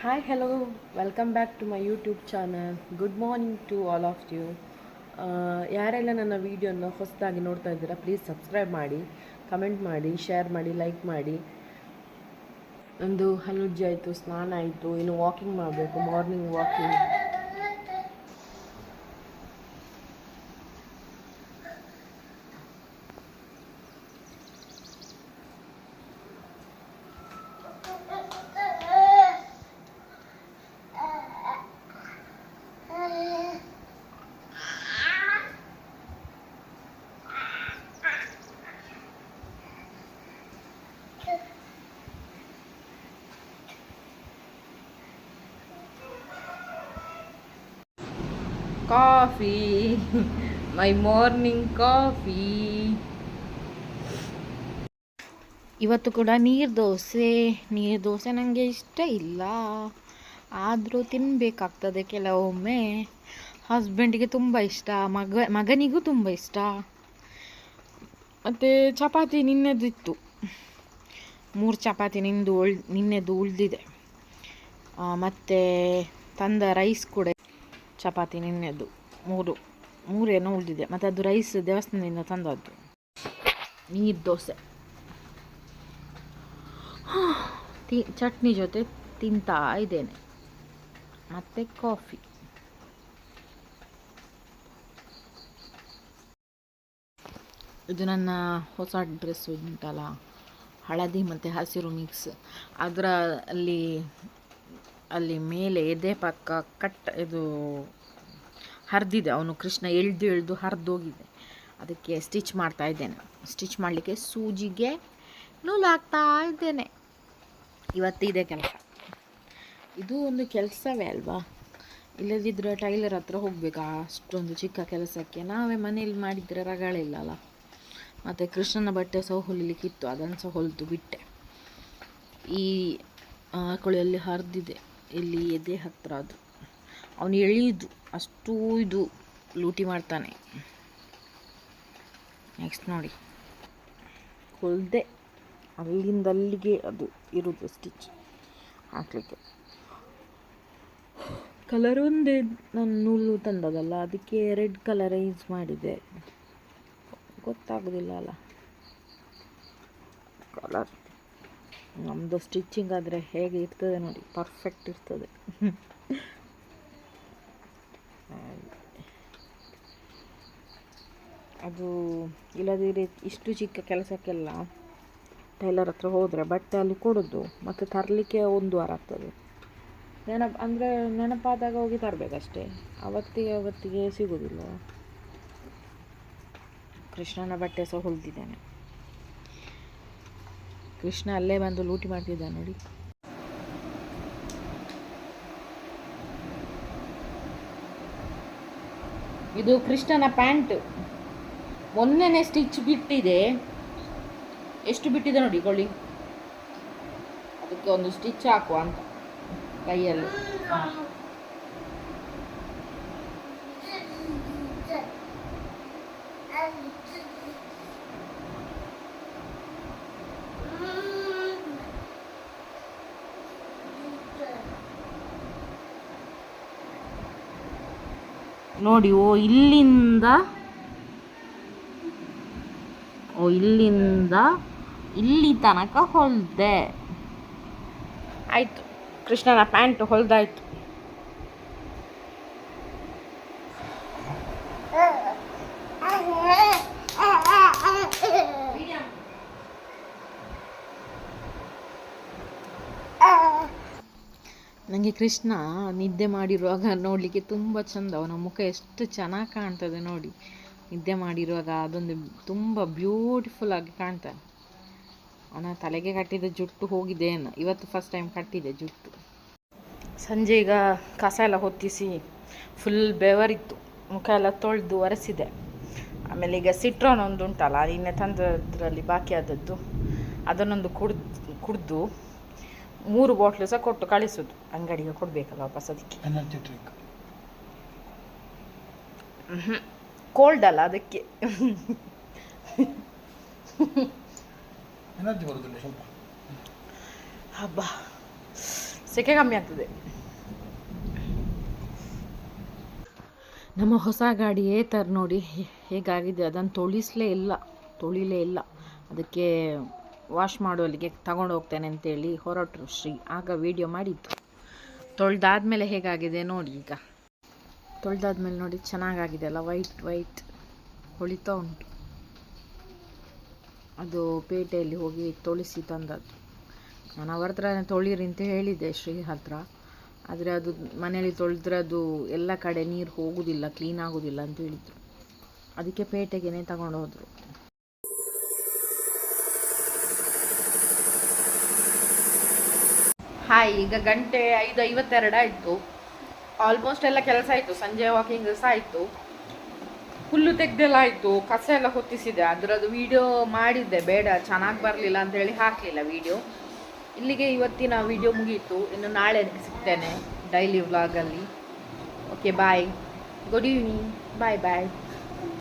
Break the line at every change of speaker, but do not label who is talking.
Hi hello welcome back to my YouTube channel good morning to all of you ಯಾರೆಲ್ಲ ನನ್ನ ವೀಡಿಯೋನ ಹೊಸದಾಗಿ ನೋಡ್ತಾ ಇದ್ದೀರಾ ಪ್ಲೀಸ್ ಸಬ್ಸ್ಕ್ರೈಬ್ ಮಾಡಿ ಕಮೆಂಟ್ ಮಾಡಿ ಶೇರ್ ಮಾಡಿ ಲೈಕ್ ಮಾಡಿ. ನಂದು ಹಲುಜ್ಜಿ ಆಯಿತು, ಸ್ನಾನ ಆಯಿತು, ಇನ್ನು ವಾಕಿಂಗ್ ಮಾಡಬೇಕು morning walking coffee my morning coffee ಇವತ್ತು ಕೂಡ ನೀರು ದೋಸೆ. ನೀರು ದೋಸೆ ನನಗೆ ಇಷ್ಟ ಇಲ್ಲ. ಆದರೂ ತಿನ್ನಬೇಕಾಗ್ತದೆ ಕೆಲವೊಮ್ಮೆ. ಹಸ್ಬೆಂಡಿಗೆ ತುಂಬ ಇಷ್ಟ. ಮಗ, ಮಗನಿಗೂ ತುಂಬ ಇಷ್ಟ. ಮತ್ತು ಚಪಾತಿ ನಿನ್ನೆದಿತ್ತು ಮೂರು ಚಪಾತಿ ನಿಂದು ಉಳ್ ನಿನ್ನೆದು ಉಳಿದಿದೆ. ಮತ್ತು ತಂದ ರೈಸ್ ಕೂಡ ಚಪಾತಿ ನಿನ್ನೆದ್ದು ಮೂರು, ಮೂರೇನೋ ಉಳಿದಿದೆ. ಮತ್ತು ಅದು ರೈಸ್ ದೇವಸ್ಥಾನದಿಂದ ತಂದದ್ದು. ನೀರು ದೋಸೆ. ತಿ, ಚಟ್ನಿ ಜೊತೆ ತಿಂತಾ ಇದ್ದೇನೆ. ಮತ್ತು ಕಾಫಿ ಇದು ನನ್ನ ಹೊಸ ಡ್ರೆಸ್ ಉಂಟಲ್ಲ, ಹಳದಿ ಮತ್ತು ಹಸಿರು ಮಿಕ್ಸ್ ಅದರ ಅಲ್ಲಿ ಅಲ್ಲಿ ಮೇಲೆ ಎದೆ ಪಕ್ಕ ಕಟ್, ಇದು ಹರಿದಿದೆ. ಅವನು ಕೃಷ್ಣ ಎಳ್ದು ಎಳ್ದು ಹರಿದೋಗಿದೆ. ಅದಕ್ಕೆ ಸ್ಟಿಚ್ ಮಾಡ್ತಾ ಇದ್ದೇನೆ. ಸ್ಟಿಚ್ ಮಾಡಲಿಕ್ಕೆ ಸೂಜಿಗೆ ನೂಲು ಹಾಕ್ತಾ ಇದ್ದೇನೆ ಇವತ್ತಿದೆ ಕೆಲಸ. ಇದು ಒಂದು ಕೆಲಸವೇ ಅಲ್ವಾ? ಇಲ್ಲದಿದ್ದರೆ ಟೈಲರ್ ಹತ್ರ ಹೋಗಬೇಕಾ? ಅಷ್ಟೊಂದು ಚಿಕ್ಕ ಕೆಲಸಕ್ಕೆ. ನಾವೇ ಮನೇಲಿ ಮಾಡಿದರೆ ರಗಳಿಲ್ಲಲ್ಲ. ಮತ್ತು ಕೃಷ್ಣನ ಬಟ್ಟೆ ಸಹ ಹೊಲಿಲಿಕ್ಕಿತ್ತು ಅದನ್ನು ಸಹ ಹೊಲಿದು ಬಿಟ್ಟೆ. ಈ ಕೊಳೆಯಲ್ಲಿ ಹರಿದಿದೆ. ಇಲ್ಲಿ ಎದೆ ಹತ್ರ ಅದು. ಅವನು ಎಳೆಯುದು ಅಷ್ಟೂ ಇದು ಲೂಟಿ ಮಾಡ್ತಾನೆ. ನೆಕ್ಸ್ಟ್ ನೋಡಿ. ಹೊಲಿದೆ ಅಲ್ಲಿಂದ ಅಲ್ಲಿಗೆ ಅದು ಇರೋದು ಸ್ಟಿಚ್ ಹಾಕಲಿಕ್ಕೆ. ಕಲರ್ ಒಂದೇ ನಾನು ನೂಲು ತಂದದಲ್ಲ, ಅದಕ್ಕೆ ರೆಡ್ ಕಲರ್ ಯೂಸ್ ಮಾಡಿದೆ. ಗೊತ್ತಾಗೋದಿಲ್ಲ ಅಲ್ಲ. ಕಲರ್ ನಮ್ಮದು ಸ್ಟಿಚ್ಚಿಂಗ್ ಆದರೆ ಹೇಗೆ ಇರ್ತದೆ ನೋಡಿ ಪರ್ಫೆಕ್ಟ್ ಇರ್ತದೆ. ಅದು ಇಲ್ಲದಿದ್ದರೆ ಇಷ್ಟು ಚಿಕ್ಕ ಕೆಲಸಕ್ಕೆಲ್ಲ ಟೈಲರ್ ಹತ್ರ ಹೋದರೆ ಬಟ್ಟೆ ಅಲ್ಲಿ ಕೊಡೋದು, ಮತ್ತು ತರಲಿಕ್ಕೆ ಒಂದು ವಾರ ಆಗ್ತದೆ. ನೆನಪು, ಅಂದರೆ ನೆನಪಾದಾಗ ಹೋಗಿ ತರಬೇಕಷ್ಟೇ. ಅವತ್ತಿಗೆ ಅವತ್ತಿಗೆ ಸಿಗೋದಿಲ್ಲ. ಕೃಷ್ಣನ ಬಟ್ಟೆ ಸಹ ಹೊಲ್ದಿದ್ದಾನೆ ಕೃಷ್ಣ ಅಲ್ಲೇ ಬಂದು ಲೂಟಿ ಮಾಡ್ತಿದ್ದಾನೆ ನೋಡಿ. ಇದು ಕೃಷ್ಣನ ಪ್ಯಾಂಟ್. ಮೊನ್ನೆನೆ ಸ್ಟಿಚ್ ಬಿಟ್ಟಿದೆ. ಎಷ್ಟು ಬಿಟ್ಟಿದೆ ನೋಡಿ ಕೊಳ್ಳಿ. ಅದಕ್ಕೆ ಒಂದು ಸ್ಟಿಚ್ ಹಾಕುವ ಅಂತ ಕೈಯಲ್ಲಿ. ನೋಡಿ ಓ, ಇಲ್ಲಿಂದ ಇಲ್ಲಿಂದ ಇಲ್ಲಿ ತನಕ ಹೊಲ್ದೆ. ಆಯ್ತು, ಕೃಷ್ಣನ ಪ್ಯಾಂಟ್ ಹೊಲ್ದಾಯ್ತು. ನನಗೆ ಕೃಷ್ಣ ನಿದ್ದೆ ಮಾಡಿರುವಾಗ ನೋಡಲಿಕ್ಕೆ ತುಂಬ ಚಂದ. ಅವನ ಮುಖ ಎಷ್ಟು ಚೆನ್ನಾಗಿ ಕಾಣ್ತದೆ ನೋಡಿ. ನಿದ್ದೆ ಮಾಡಿರುವಾಗ ಅದೊಂದು ತುಂಬ ಬ್ಯೂಟಿಫುಲ್ ಆಗಿ ಕಾಣ್ತಾನೆ ಅವನ ತಲೆಗೆ ಕಟ್ಟಿದ ಜುಟ್ಟು ಹೋಗಿದೆ ಏನು ಇವತ್ತು ಫಸ್ಟ್ ಟೈಮ್ ಕಟ್ಟಿದೆ ಜುಟ್ಟು. ಸಂಜೆ ಈಗ ಕಸ ಎಲ್ಲ ಹೊತ್ತಿಸಿ ಫುಲ್ ಬೆವರಿತ್ತು. ಮುಖ ಎಲ್ಲ ತೊಳೆದು ಒರೆಸಿದೆ. ಆಮೇಲೆ ಈಗ ಸಿಟ್ರೋನ್ ಒಂದು ಉಂಟಲ್ಲ ನಿನ್ನೆ ತಂದದ್ರಲ್ಲಿ ಬಾಕಿ ಆದದ್ದು. ಅದನ್ನೊಂದು ಕುಡ್ದು ಕುಡಿದು ಮೂರು ಬಾಟ್ಲು ಸಹ ಕೊಟ್ಟು ಕಳಿಸೋದು. ಅಂಗಡಿಗೆ ಕೊಡಬೇಕಲ್ಲ ವಾಪಸ್ ಅದಕ್ಕೆ.
ಹ್ಞೂ
ಕೋಲ್ಡ್ ಅಲ್ಲ ಅದಕ್ಕೆ. ಹಬ್ಬ. ಸೆಕೆ ಕಮ್ಮಿ ಆಗ್ತದೆ. ನಮ್ಮ ಹೊಸ ಗಾಡಿ ತರ ನೋಡಿ ಹೇ- ಹೇಗಾಗಿದೆ? ಅದನ್ನು ತೊಳಿಸ್ಲೇ ಇಲ್ಲ ತೊಳಿಲೇ ಇಲ್ಲ. ಅದಕ್ಕೆ ವಾಶ್ ಮಾಡುವಲ್ಲಿಗೆ ತಗೊಂಡು ಹೋಗ್ತೇನೆ ಅಂತೇಳಿ ಹೊರಟರು ಶ್ರೀ. ಆಗ ವಿಡಿಯೋ ಮಾಡಿದ್ದು. ತೊಳೆದಾದ್ಮೇಲೆ ಹೇಗಾಗಿದೆ ನೋಡಿ ಈಗ. ತೊಳೆದಾದ್ಮೇಲೆ ನೋಡಿ, ಚೆನ್ನಾಗಾಗಿದೆ ಅಲ್ಲ? ವೈಟ್ ವೈಟ್ ಹೊಳಿತಾ ಉಂಟು. ಅದು ಪೇಟೆಯಲ್ಲಿ ಹೋಗಿ ತೊಳಿಸಿ ತಂದದ್ದು. ನಾನು ಅವ್ರ ಹತ್ರ ತೊಳೀರಿ ಅಂತ ಹೇಳಿದ್ದೆ ಶ್ರೀ ಹತ್ರ. ಆದರೆ ಅದು ಮನೆಯಲ್ಲಿ ತೊಳೆದ್ರೆ ಅದು ಎಲ್ಲ ಕಡೆ ನೀರು ಹೋಗುವುದಿಲ್ಲ ಕ್ಲೀನ್ ಆಗೋದಿಲ್ಲ ಅಂತ ಹೇಳಿದರು. ಅದಕ್ಕೆ ಪೇಟೆಗೆನೆ ತಗೊಂಡು ಹೋದರು. ಹಾಯ್ ಈಗ ಗಂಟೆ ಐದು ಐವತ್ತೆರಡು ಆಯಿತು. ಆಲ್ಮೋಸ್ಟ್ ಎಲ್ಲ ಕೆಲಸ ಆಯಿತು. ಸಂಜೆ ವಾಕಿಂಗ್ ಸಹ ಆಯಿತು. ಹುಲ್ಲು ತೆಗ್ದೆಲ್ಲ ಆಯಿತು. ಕಸ ಎಲ್ಲ ಹೊತ್ತಿಸಿದೆ. ಅದರದ್ದು ವಿಡಿಯೋ ಮಾಡಿದ್ದೆ. ಬೇಡ, ಚೆನ್ನಾಗಿ ಬರಲಿಲ್ಲ ಅಂತ ಹೇಳಿ ಹಾಕಲಿಲ್ಲ ವಿಡಿಯೋ ಇಲ್ಲಿಗೆ ಇವತ್ತಿನ ವಿಡಿಯೋ ಮುಗೀತು. ಇನ್ನು ನಾಳೆ ಸಿಗ್ತೇನೆ ಡೈಲಿ ವ್ಲಾಗಲ್ಲಿ okay bye good evening bye bye